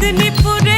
মেদিনীপুরে